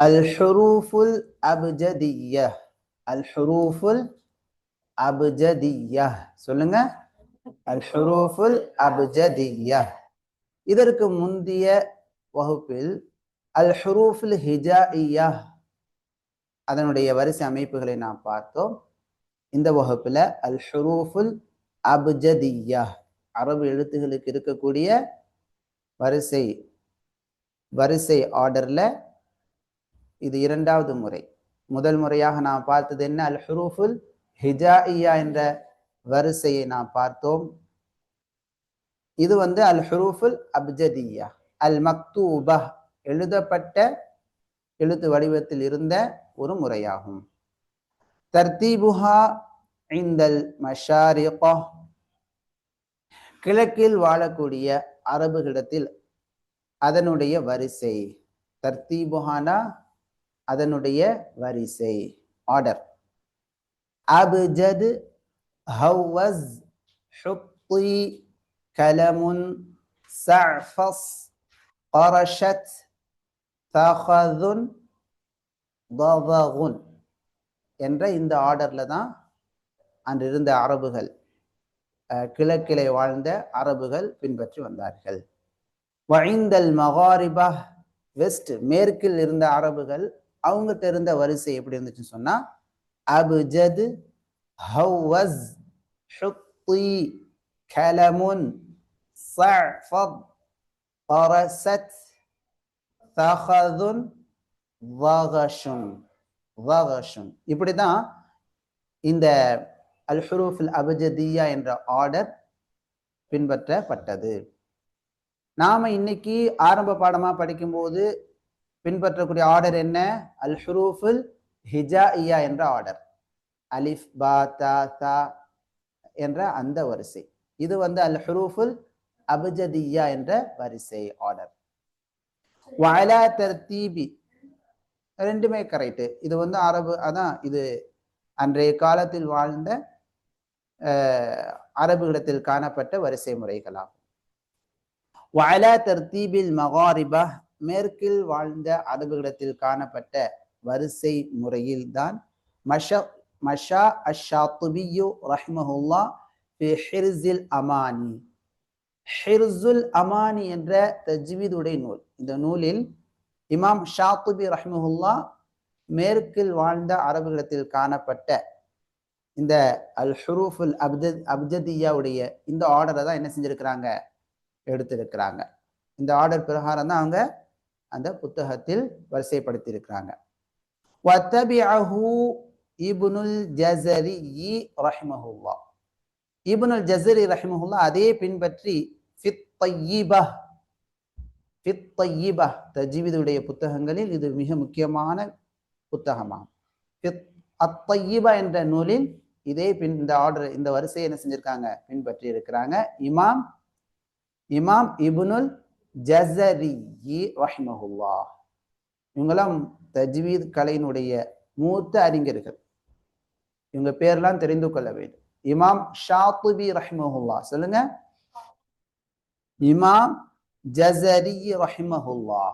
அல் அபுஜதிய அல்ஹுரூஃபுல் அல் சொல்லுங்க. அல் அபுஜதிய இதற்கு முந்தைய வகுப்பில் அல்ஹுரூஃபுல் ஹிஜாஇயா அதனுடைய வரிசை அமைப்புகளை நாம் பார்த்தோம். இந்த வகுப்பில் அல் அபுஜதியா அரபு எழுத்துகளுக்கு இருக்கக்கூடிய வரிசை வரிசை ஆர்டரில் இது இரண்டாவது முறை. முதல் முறையாக நாம் பார்த்தது என்ன? அல் ஹுரூஃபுல் ஹிஜாஇயா என்ற வரிசையை நாம் பார்த்தோம். இது வந்து அல் ஹுரூஃபுல் அப்ஜதியா அல் மக்தூபா எழுதப்பட்ட எழுத்து வடிவத்தில் இருந்த ஒரு முறையாகும். தர்தீபுஹா இந்தல் மஷாரிகா கிழக்கில் வாழக்கூடிய அரபுகளிடத்தில் அதனுடைய வரிசை. தர்தீபுஹானா அதனுடைய வரிசை ஆர்டர் அபுஜத் ஹவ்வஸ் ஹுத்தி கலமுன் சஃபஸ் قرشت தஹதுன் தவகுன் என்ற இந்த ஆர்டர்ல தான் அன்று இருந்த அரபுகள் கிழக்கிலே வாழ்ந்த அரபுகள் பின்பற்றி வந்தார்கள் வழிந்தல் மகாரிபா வெஸ்ட் மேற்கில் இருந்த அரபுகள் அவங்ககிட்ட இருந்த வரிசை எப்படி இருந்துச்சுன்னு சொன்னா அபுஜத் ஹவஸ் ஹுத்தி கலமுன் சஃபத் பரசத் தஹதுன் வகஷுன் வகஷுன் இப்படிதான் இந்த அல் ஹுரூஃபில் அபஜதியா என்ற ஆர்டர் பின்பற்றப்பட்டது. நாம இன்னைக்கு ஆரம்ப பாடமா படிக்கும்போது பின்பற்றக்கூடிய ஆர்டர் என்ன? அல் ஹுரூஃபுல் ஹிஜாஇயா என்ற ஆர்டர் அலிஃப் பா தா தா என்ற அந்த வரிசை. இது வந்து அல் ஹுரூஃபுல் அபுஜதியா என்ற வரிசை ஆர்டர் வயலா தர்தீபி ரெண்டுமே கரெக்டு இது வந்து அரபு அதான் இது அன்றைய காலத்தில் வாழ்ந்த அரபுகளிடத்தில் காணப்பட்ட வரிசை முறைகளாகும் வயலா தர்தீபில் மகாரிபா மேற்கில் வாழ்ந்த அரபுகளிடத்தில் காணப்பட்ட வரிசை முறையில் தான் மஷ மஷா அஷாத்துபியு ரஹ்மஹுல்லா ஹிர்ஸில் அமானி. ஹிர்சுல் அமானி என்ற தஜ்வீதுடைய நூல். இந்த நூலில் இமாம் ஷாத்துபி ரஹ்மஹுல்லா மேற்கில் வாழ்ந்த அரபுகளத்தில் காணப்பட்ட இந்த அல் ஹுரூஃபுல் அப்ஜத் அப்ஜதியாவுடைய இந்த ஆர்டரை தான் என்ன செஞ்சிருக்கிறாங்க? எடுத்திருக்கிறாங்க. இந்த ஆர்டர் பிரகாரம் தான் அவங்க அந்த புத்தகத்தில் வரிசைப்படுத்தியிருக்கிறாங்க. இபுனுல் ஜசரி ரஹ்மஹுல்லா. இபுனுல் ஜசரி ரஹ்மஹுல்லா அதே பின்பற்றி ஃபித் தஜீவிதுடைய புத்தகங்களில் இது மிக முக்கியமான புத்தகமாகும். ஃபித் அத்தையிபா என்ற நூலில் இதே பின் இந்த ஆர்டர் இந்த வரிசையை என்ன செஞ்சிருக்காங்க? பின்பற்றி இருக்கிறாங்க இமாம் இமாம் இபுனுல் ஜசரி ரஹ்மஹுல்லா இவங்கெல்லாம் தஜ்வீத் கலையினுடைய மூத்த அறிஞர்கள். இவங்க பேர்லாம் தெரிந்து கொள்ள வேண்டும். இமாம் ஷாத்துபி ரஹ்மஹுல்லா சொல்லுங்க. இமாம் ஜசரி ரஹ்மஹுல்லா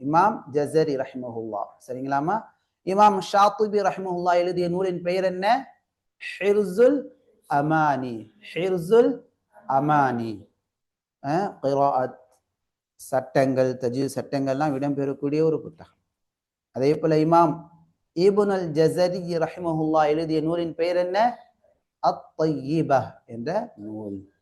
இமாம் ஜசரி ரஹ்மஹுல்லா சரிங்களாமா இமாம் ஷாத்துபி ரஹ்மஹுல்லா எழுதிய நூலின் பெயர் என்ன? ஹிர்சுல் அமானி. ஹிர்சுல் அமானி. கிராஅத் சட்டங்கள் தஜி சட்டங்கள்லாம் இடம்பெறக்கூடிய ஒரு புத்தகம். அதே போல இமாம் ஈபுன் அல் ஜசரி ரஹிமஹுல்லா எழுதிய நூலின் பெயர் என்ன? அத்தையிபா என்ற நூல்.